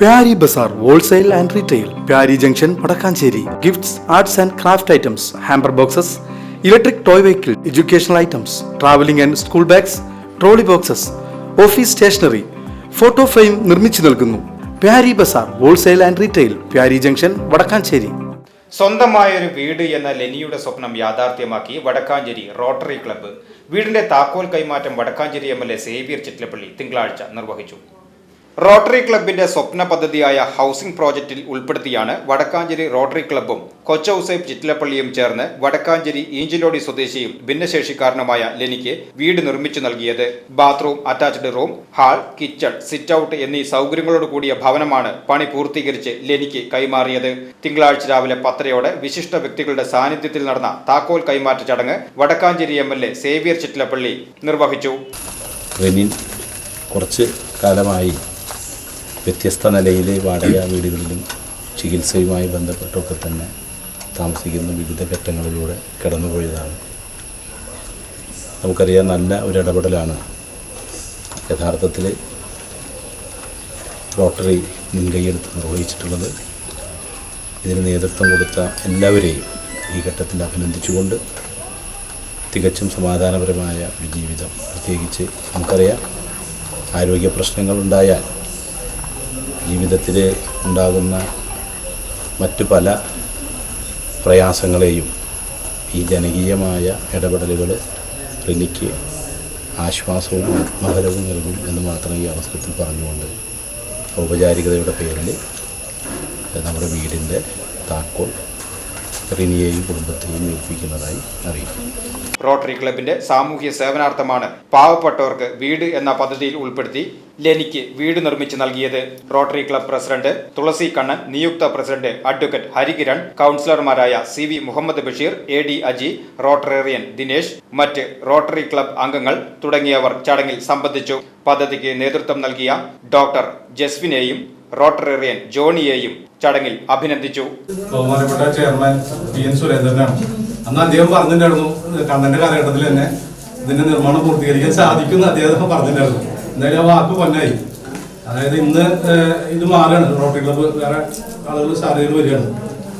Pyari Bazar wholesale and retail Pyari junction Vadakkanchery. Gifts arts and craft items hamper boxes electric toy vehicle educational items travelling and school bags trolley boxes office stationery photo frame നിർമ്മിച്ചു നൽകുന്നു. Pyari Bazar wholesale and retail Pyari junction Vadakkanchery. സ്വന്തമായൊരു വീട് എന്ന ലെനിയുടെ സ്വപ്നം യാഥാർത്ഥ്യമാക്കി Vadakkanchery rotary club വീടിന്റെ താക്കോൽ കൈമാറ്റം Vadakkanchery M L A Xavier Chittilappilly തിങ്കളാഴ്ച നിർവഹിച്ചു. റോട്ടറി ക്ലബിന്റെ സ്വപ്ന പദ്ധതിയായ ഹൗസിംഗ് പ്രോജക്റ്റിൽ ഉൾപ്പെടുത്തിയാണ് വടക്കാഞ്ചേരി റോട്ടറി ക്ലബും കൊച്ചൌസേബ് ചിറ്റിലപ്പള്ളിയും ചേർന്ന് വടക്കാഞ്ചേരി ഈഞ്ചിലോടി സ്വദേശിയും ഭിന്നശേഷിക്കാരനുമായ ലെനിക്ക് വീട് നിർമ്മിച്ചു നൽകിയത്. Bathroom attached room hall kitchen sit out എന്നീ സൗകര്യങ്ങളോട് കൂടിയ ഭവനമാണ് പണി പൂർത്തീകരിച്ച് ലെനിക്ക് കൈമാറിയത്. തിങ്കളാഴ്ച രാവിലെ പത്തരയോടെ വിശിഷ്ട വ്യക്തികളുടെ സാന്നിധ്യത്തിൽ നടന്ന താക്കോൽ കൈമാറ്റ ചടങ്ങ് Vadakkanchery M L A Xavier Chittilappilly നിർവഹിച്ചു. കുറച്ച് കാലമായി വ്യത്യസ്ത നിലയിലെ വാടക വീടുകളിലും ചികിത്സയുമായി ബന്ധപ്പെട്ടൊക്കെ തന്നെ താമസിക്കുന്ന വിവിധ ഘട്ടങ്ങളിലൂടെ കടന്നുപോയതാണ്. നമുക്കറിയാം നല്ല ഒരു ഇടപെടലാണ് യഥാർത്ഥത്തിൽ റോട്ടറി മുൻകൈയെടുത്ത് നിർവഹിച്ചിട്ടുള്ളത്. ഇതിന് നേതൃത്വം കൊടുത്ത എല്ലാവരെയും ഈ ഘട്ടത്തിൽ അഭിനന്ദിച്ചുകൊണ്ട് തികച്ചും സമാധാനപരമായ ഒരു ജീവിതം പ്രത്യേകിച്ച് നമുക്കറിയാം. ആരോഗ്യ പ്രശ്നങ്ങളുണ്ടായാൽ ജീവിതത്തിൽ ഉണ്ടാകുന്ന മറ്റു പല പ്രയാസങ്ങളെയും ഈ ജനകീയമായ ഇടപെടലുകൾ റിനിക്ക് ആശ്വാസവും ആത്മഹരവും നൽകും എന്ന് മാത്രം ഈ അവസരത്തിൽ പറഞ്ഞുകൊണ്ട് ഔപചാരികതയുടെ പേരിൽ നമ്മുടെ വീടിന്റെ താക്കോൽ റിനിയെയും കുടുംബത്തെയും ഏൽപ്പിക്കുന്നതായി അറിയിച്ചു. റോട്ടറി ക്ലബിന്റെ സാമൂഹ്യ സേവനാർത്ഥമാണ് പാവപ്പെട്ടവർക്ക് വീട് എന്ന പദ്ധതിയിൽ ഉൾപ്പെടുത്തി ലെനിക്ക് വീട് നിർമ്മിച്ചു നൽകിയത്. Rotary club president Thulasi Kannan നിയുക്ത പ്രസിഡന്റ് അഡ്വക്കേറ്റ് ഹരികിരൺ കൗൺസിലർമാരായ C V Muhammad Basheer A D Aji Rotarian Dinesh മറ്റ് റോട്ടറി ക്ലബ് അംഗങ്ങൾ തുടങ്ങിയവർ ചടങ്ങിൽ സംബന്ധിച്ചു. പദ്ധതിക്ക് നേതൃത്വം നൽകിയ ഡോക്ടർ ജസ്വിനെയും റോട്ടറേറിയൻ ജോണിയെയും ചടങ്ങിൽ അഭിനന്ദിച്ചു. ബഹുമാനപ്പെട്ട ചെയർമാൻ പി എൻ സുരേന്ദ്രനാണ്. അന്ന് അദ്ദേഹം പറഞ്ഞിട്ടുണ്ടായിരുന്നു കണ്ണന്റെ കാലഘട്ടത്തിൽ തന്നെ ഇതിന്റെ നിർമ്മാണം പൂർത്തീകരിക്കാൻ സാധിക്കുമെന്ന് അദ്ദേഹം പറഞ്ഞിട്ടുണ്ടായിരുന്നു. എന്തായാലും ആ വാക്ക് പൊന്നായി. അതായത് ഇന്ന് ഇത് മാറാണ്. റോട്ടറി ക്ലബ്ബ് വേറെ ആളുകൾ സാധ്യതകൾ വരികയാണ്.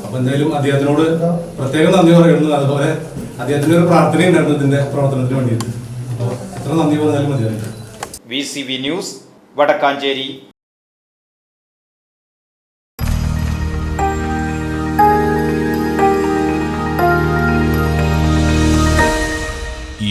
അപ്പൊ എന്തായാലും അദ്ദേഹത്തിനോട് പ്രത്യേകം നന്ദി പറയുന്നു. അതുപോലെ അദ്ദേഹത്തിന്റെ ഒരു പ്രാർത്ഥന ഉണ്ടായിരുന്നു ഇതിന്റെ പ്രവർത്തനത്തിന് വേണ്ടിയിട്ട്. അപ്പോൾ എത്ര നന്ദി പറഞ്ഞാലും മതിയായിരുന്നു V C V news Vadakkanchery.